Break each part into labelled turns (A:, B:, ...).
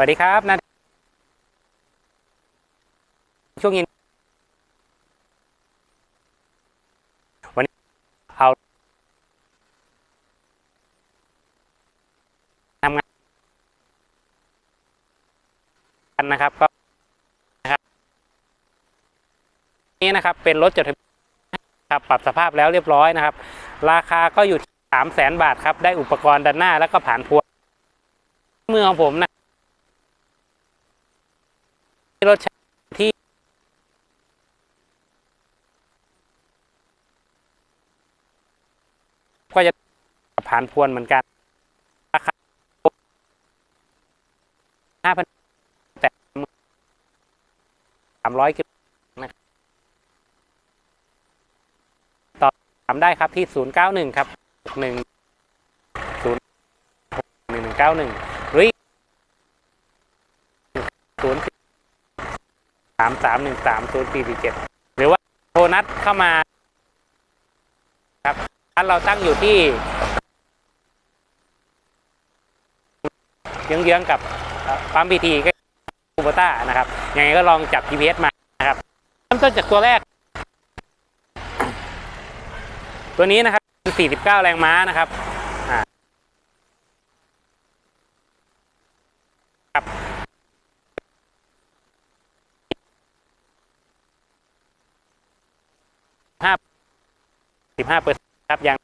A: วัสดีครับนะช่วงเย็นวันนี้เอาทำงานกันนะครับก็นะครับนี่นะครับเป็นรถจดทะเบียนครับปรับสภาพแล้วเรียบร้อยนะครับ ราคาก็อยู่ที่สามแสนบาทครับ ได้อุปกรณ์ด้านหน้าแล้วก็ผ่านพวงมือของผมนะ รถที่ก็จะผ่านพวนเหมือนกันราคาห้าพันแต่สามร้อยกิโลนะครับต่อถามได้ครับที่ศูนย์เก้าหนึ่งครับหนึ่งศูนย์หนึ่งหนึ่งเก้าหนึ่งหรือศูนย์สามสามหนึ่งสามศูนย์สี่สี่เจ็ดหรือว่าโทรนัดเข้ามาครับร้านเราตั้งอยู่ที่เยื้องๆกับปั๊มพีทีก็คูโบต้านะครับยังไงก็ลองจับ GPS มานะครับเริ่มต้นจากตัวแรก ตัวนี้นะครับ 49 แรงม้านะครับ ห้าสิบห้าเปอร์เซ็นต์ครับยัง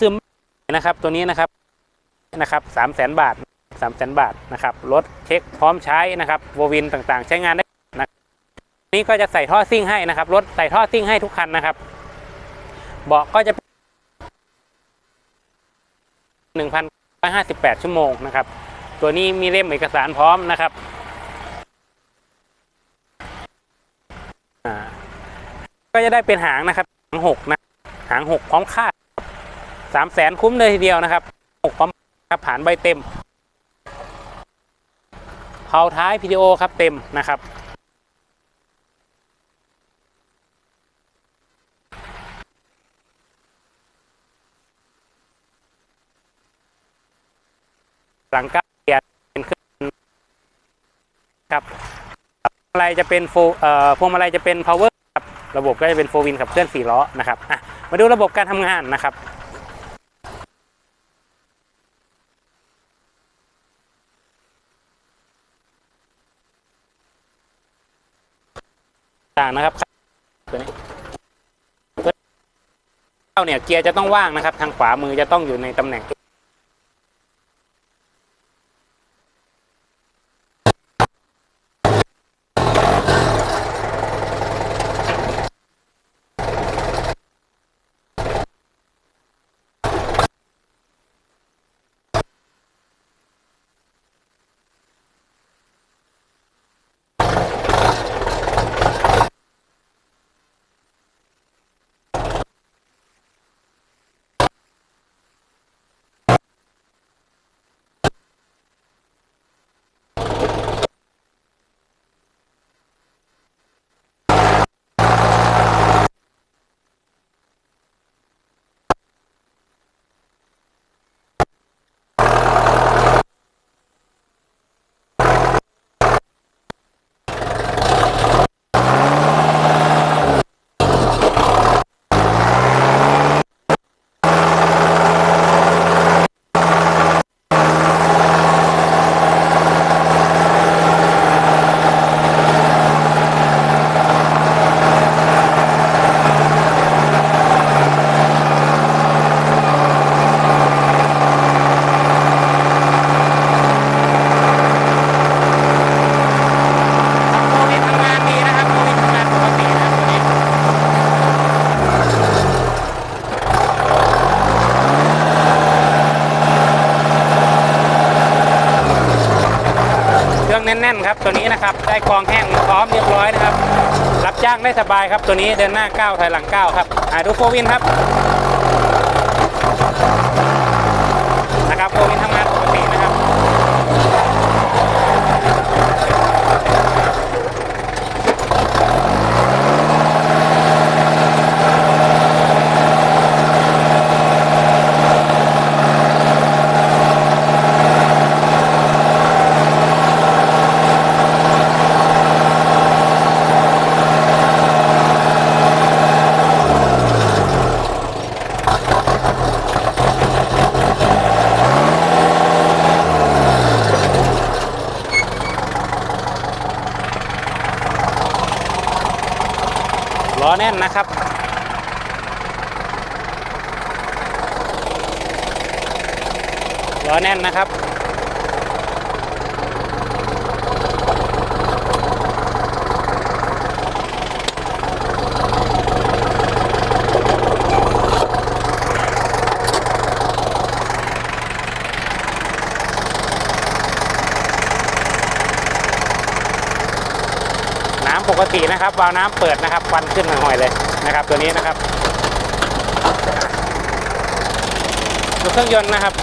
A: ซึมนะครับตัวนี้นะครับนะครับสามแสนบาทสามแสนบาทนะครับรถเช็คพร้อมใช้นะครับโววินต่างๆ ใช้งานได้นะนี่ก็จะใส่ท่อซิ่งให้นะครับรถใส่ท่อซิ่งให้ทุกคันนะครับเบาะก็จะหนึ่งพันห้าสิบแปดชั่วโมงนะครับ ตัวนี้มีเล่มเอกสารพร้อมนะครับอ่า ก็จะได้เป็นหางนะครับหางหกนะหางหกพร้อมคาดสามแสนคุ้มเลยทีเดียวนะครับหกพร้อมครับผ่านใบเต็มเผาท้ายพีดีโอครับเต็มนะครับหลังก้าเกียร์เป็นเครื่องครับพวงมาลัยจะเป็นโฟเอ่อพวงมาลัยจะเป็น power ระบบก็จะเป็นโฟวินขับเคลื่อน4ล้อนะครับมาดูระบบการทำงานนะครับต่างนะครับตัวนี้ตัวเข้าเนี่ยเกียร์จะต้องว่างนะครับ ทางขวามือจะต้องอยู่ในตำแหน่ง โควิดทำงานดีนะครับโควิดทำงานปกตินะครับตัวนี้เครื่อง แน่นๆครับตัวนี้นะครับได้กองแห้งพร้อมเรียบร้อยนะครับ รับจ้างได้สบายครับตัวนี้เดินหน้าก้าวถอยหลังก้าวครับอ่าดูโฟวินครับนะครับโฟวินครับ แน่นนะครับ ล้อแน่นนะครับ กตินะครับวาล์วน้ำเปิดนะครับควันขึ้นห่อยเลยนะครับ ตัวนี้นะครับดูเครื่องยนต์นะครับ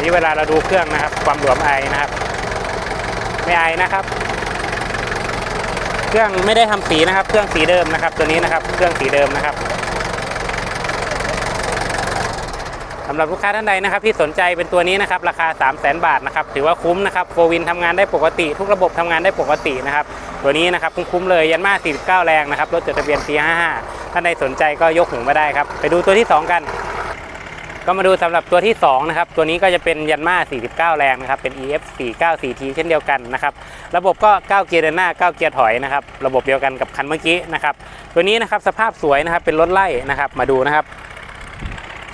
A: นี่เวลาเราดูเครื่องนะครับ ความหลวมไอนะครับ ไม่ไอนะครับ เครื่องไม่ได้ทำสีนะครับ เครื่องสีเดิมนะครับ ตัวนี้นะครับ เครื่องสีเดิมนะครับ สำหรับลูกค้าท่านใดนะครับที่สนใจเป็นตัวนี้นะครับราคา 3 0 0 0 0 0บาทนะครับถือว่าคุ้มนะครับโฟวินทำงานได้ปกติ ทุกระบบทำงานได้ปกตินะครับตัวนี้นะครับคุ้มๆเลยยันมา 49 แรงนะครับรถจดทะเบียนปี55ท่านใดสนใจก็ยกหูมาได้ครับไปดูตัวที่ 2 กัน ก็มาดูสำหรับตัวที่2นะครับตัวนี้ก็จะเป็นยันมา 49 แรงนะครับเป็น EF 494T เช่นเดียวกันนะครับระบบก็ 9 เกียร์เดินหน้า 9 เกียร์ถอยนะครับระบบเดียวกันกับคันเมื่อกี้นะครับตัวนี้นะครับสภาพสวยนะครับเป็นรถไล่นะครับมาดูนะครับ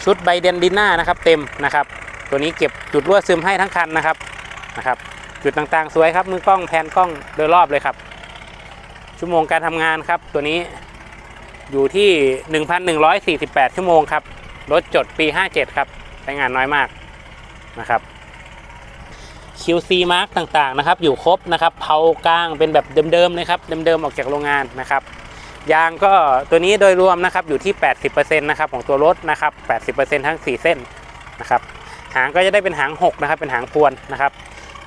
A: ชุดใบเดนดิน่านะครับเต็มนะครับ ตัวนี้เก็บจุดรั่วซึมให้ทั้งคันนะครับนะครับ จุดต่างๆ สวยครับมือกล้องแพนกล้องโดยรอบเลยครับ ชั่วโมงการทำงานครับ ตัวนี้อยู่ที่ 1,148 ชั่วโมงครับรถจดปี 57 ครับใช้งานน้อยมากนะครับ QC mark ต่างๆนะครับ อยู่ครบนะครับเผากลางเป็นแบบเดิมๆเลยครับเดิมๆออกจากโรงงานนะครับ ยางก็ตัวนี้โดยรวมนะครับอยู่ที่ 80%นะครับของตัวรถนะครับ 80%ทั้ง 4 เส้นนะครับหางก็จะได้เป็นหาง6นะครับเป็นหางพวนนะครับ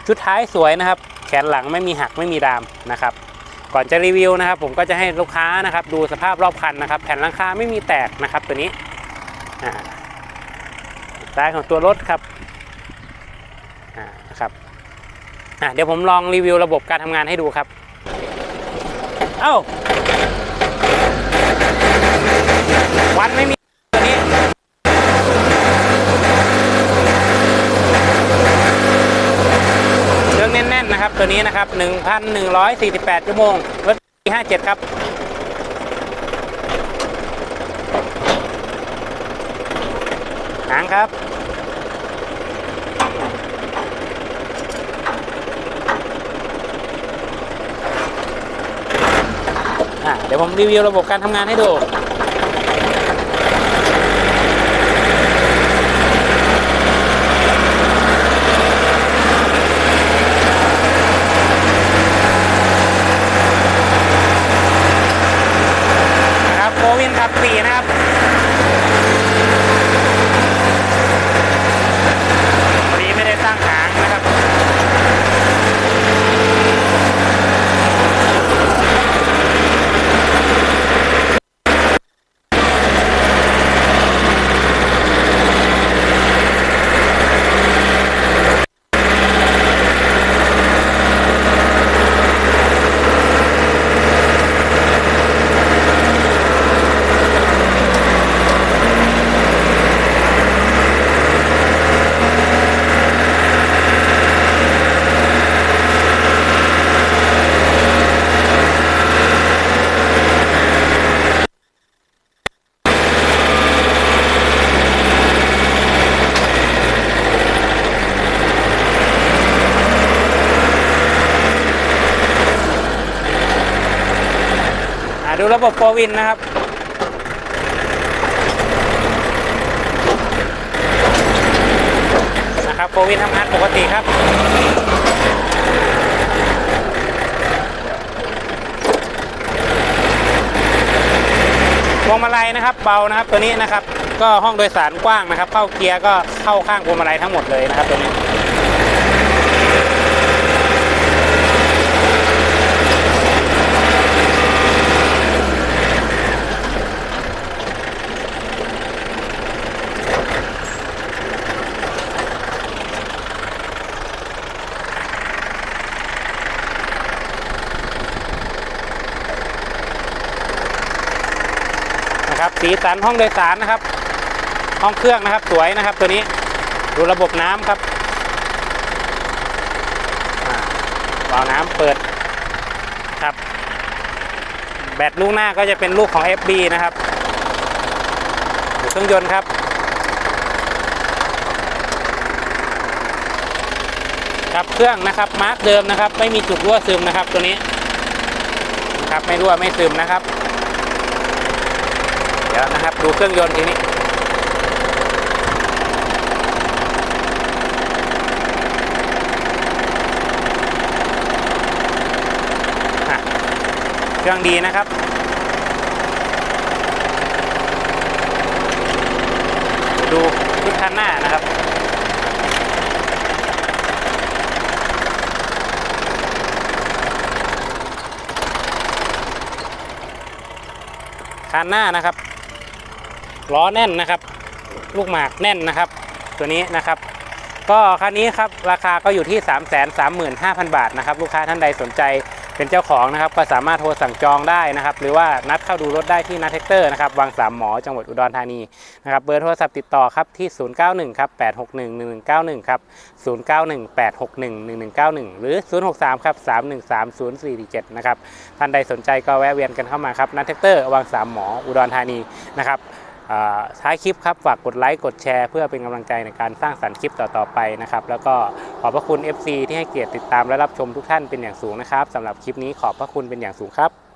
A: ชุดท้ายสวยนะครับ แขนหลังไม่มีหักไม่มีดามนะครับ ก่อนจะรีวิวนะครับ ผมก็จะให้ลูกค้านะครับ ดูสภาพรอบคันนะครับ แผ่นหลังคาไม่มีแตกนะครับ ตัวนี้อ่ายของตัวรถครับอ่านะครับอ่าเดี๋ยวผมลองรีวิวระบบการทำงานให้ดูครับ เอ้า วันไม่มีตัวนี้เครื่องแน่นๆนะครับ ตัวนี้นะครับ 1,148ชั่วโมงรถปี57 ครับหางครับอะเดี๋ยวผมรีวิวระบบการทำงานให้ดู นะครับ พี่นะครับ พอดีไม่ได้ตั้งหางนะครับ อะดู ระบบโฟวินนะครับ นะครับโฟวินทำงานปกติครับพวงมาลัยนะครับเบานะครับตัวนี้นะครับ ก็ห้องโดยสารกว้างนะครับ เข้าเกียร์ก็เข้าข้างพวงมาลัยทั้งหมดเลยนะครับตัวนี้ นะครับ สีสันห้องโดยสารนะครับ ห้องเครื่องนะครับ สวยนะครับ ตัวนี้ดูระบบน้ำครับวาล์วน้ำเปิดครับ แบตลูกหน้าก็จะเป็นลูกของ FB นะครับดูเครื่องยนต์ครับครับเครื่องนะครับมาร์กเดิมนะครับ ไม่มีจุดรั่วซึมนะครับ ตัวนี้ครับไม่รั่วไม่ซึมนะครับ ดี๋ยวนะครับ ดูเครื่องยนต์ทีนี้เครื่องดีนะครับดูชุดคันหน้านะครับ คันหน้านะครับ ล้อแน่นนะครับ ลูกหมากแน่นนะครับ ตัวนี้นะครับ ก็คันนี้ครับราคาก็อยู่ที่ 3 3 5 0 0 0 บาทนะครับ ลูกค้าท่านใดสนใจเป็นเจ้าของนะครับ ก็สามารถโทรสั่งจองได้นะครับ หรือว่านัดเข้าดูรถได้ที่นัทเทคเตอร์นะครับวังสามหมอจังหวัดอุดรธานีนะครับเบอร์โทรศัพท์ติดต่อครับที่ 091ครับ861 1191ครับ091 861 1191 หรือ 063ครับ313 0447นะครับท่านใดสนใจก็แวะเวียนกันเข้ามาครับนัทเทคเตอร์วังสามหมออุดรธานีนะครับ ท้ายคลิปครับฝากกดไลค์กดแชร์ เพื่อเป็นกำลังใจในการสร้างสรรค์คลิปต่อๆไปนะครับ แล้วก็ขอบพระคุณ FC ที่ให้เกียรติติดตามและรับชมทุกท่านเป็นอย่างสูงนะครับสำหรับคลิปนี้ขอบพระคุณเป็นอย่างสูงครับ